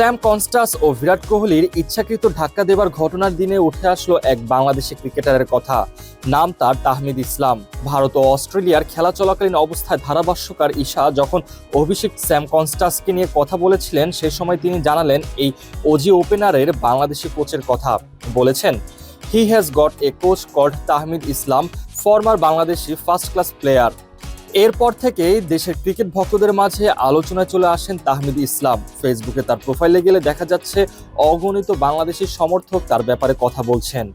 Sam Konstas ও বিরাট কোহলির ইচ্ছাকৃত ধাক্কা দেবার ঘটনার দিনে উঠে আসলো এক বাংলাদেশি ক্রিকেটারের কথা। নাম তার তাহমিদ ইসলাম। ভারত ও অস্ট্রেলিয়ার খেলা চলাকালীন অবস্থায় ধারাভাষ্যকার ঈশা যখন অভিষেক স্যাম কনস্টাসকে নিয়ে কথা বলেছিলেন, সে সময় তিনি জানালেন, এই ওজি ওপেনারের বাংলাদেশি কোচের কথা। বলেছেন he has got a coach called Tahmid Islam former Bangladeshi first class player এরপর থেকেই দেশের ক্রিকেট ভক্তদের মাঝে আলোচনায় চলে আসেন তাহমিদ ইসলাম। ফেসবুকে তার প্রোফাইলে গেলে দেখা যাচ্ছে অগণিত বাংলাদেশি সমর্থক তার ব্যাপারে কথা বলছেন।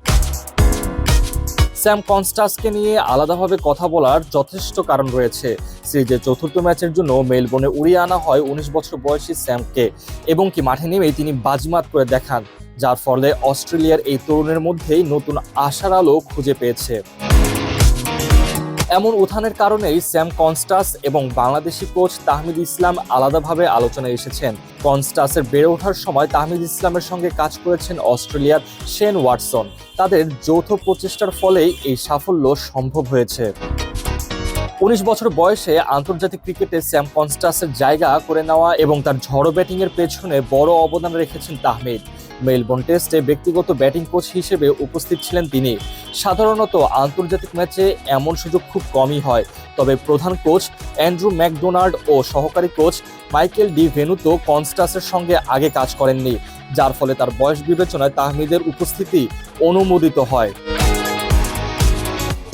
স্যাম কনস্টাসকে নিয়ে আলাদাভাবে কথা বলার যথেষ্ট কারণ রয়েছে। সিরিজের চতুর্থ ম্যাচের জন্য মেলবোর্নে উড়িয়ে আনা হয় উনিশ বছর বয়সী স্যামকে, এবং কি মাঠে নেমেই তিনি বাজিমাত করে দেখান, যার ফলে অস্ট্রেলিয়ার এই তরুণের মধ্যেই নতুন আশার আলো খুঁজে পেয়েছে। এমন উত্থানের কারণেই স্যাম কনস্টাস এবং বাংলাদেশি কোচ তাহমিদ ইসলাম আলাদাভাবে আলোচনায় এসেছেন। কনস্টাসের বেড়ে ওঠার সময় তাহমিদ ইসলামের সঙ্গে কাজ করেছেন অস্ট্রেলিয়ার শেন ওয়াটসন। তাদের যৌথ প্রচেষ্টার ফলেই এই সাফল্য সম্ভব হয়েছে। উনিশ বছর বয়সে আন্তর্জাতিক ক্রিকেটে স্যাম কনস্টাসের জায়গা করে নেওয়া এবং তার ঝড়ো ব্যাটিংয়ের পেছনে বড় অবদান রেখেছেন তাহমিদ। মেলবোর্ন টেস্টে ব্যক্তিগত ব্যাটিং কোচ হিসেবে উপস্থিত ছিলেন তিনি। সাধারণত আন্তর্জাতিক ম্যাচে এমন সুযোগ খুব কমই হয়, তবে প্রধান কোচ অ্যান্ড্রু ম্যাকডোনাল্ড ও সহকারী কোচ মাইকেল ডি ভেনুতো কনস্টাসের সঙ্গে আগে কাজ করেননি, যার ফলে তার বয়স বিবেচনায় তাহমিদের উপস্থিতি অনুমোদিত হয়।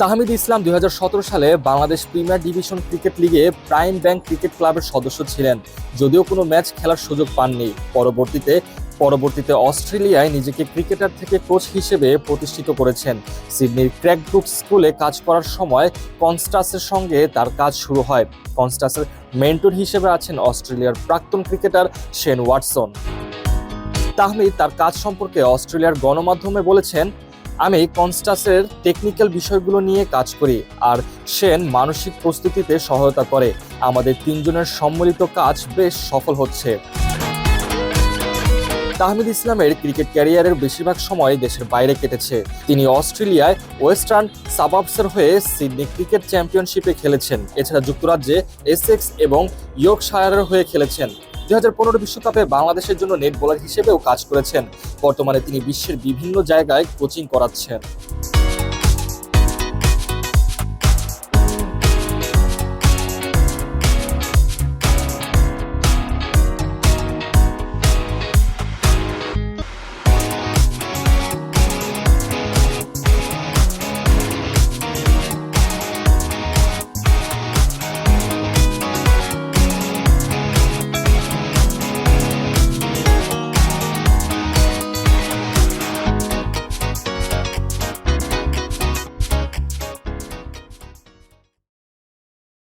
তাহমিদ ইসলাম দুই হাজার সতেরো সালে বাংলাদেশ প্রিমিয়ার ডিভিশন ক্রিকেট লিগে প্রাইম ব্যাংক ক্রিকেট ক্লাবের সদস্য ছিলেন। যদিও কোনো ম্যাচ খেলার সুযোগ পাননি। পরবর্তীতে পরবর্তীতে অস্ট্রেলিয়ায় নিজেকে ক্রিকেটার থেকে কোচ হিসেবে প্রতিষ্ঠিত করেছেন। সিডনির ক্র্যাকব্রুক স্কুলে কাজ করার সময় কনস্টাসের সঙ্গে তার কাজ শুরু হয়। কনস্টাসের মেন্টর হিসেবে আছেন অস্ট্রেলিয়ার প্রাক্তন ক্রিকেটার শেন ওয়াটসন। তাহমিদ তার কাজ সম্পর্কে অস্ট্রেলিয়ার গণমাধ্যমে বলেছেন আমি কনস্টাসের টেকনিক্যাল বিষয়গুলো নিয়ে কাজ করি, আর সেন মানসিক প্রস্তুতিতে সহায়তা করে। আমাদের তিনজনের সম্মিলিত কাজ বেশ সফল হচ্ছে। তাহমিদ ইসলামের ক্রিকেট ক্যারিয়ারের বেশিরভাগ সময় দেশের বাইরে কেটেছে। তিনি অস্ট্রেলিয়ায় ওয়েস্টার্ন সাবাবসের হয়ে সিডনি ক্রিকেট চ্যাম্পিয়নশিপে খেলেছেন। এছাড়া যুক্তরাজ্যে এসেক্স এবং ইয়র্কশায়ারের হয়ে খেলেছেন। দুই হাজার পনেরো বিশ্বকাপে বাংলাদেশের জন্য নেট বোলার হিসেবেও কাজ করেছেন। বর্তমানে তিনি বিশ্বের বিভিন্ন জায়গায় কোচিং করাচ্ছেন।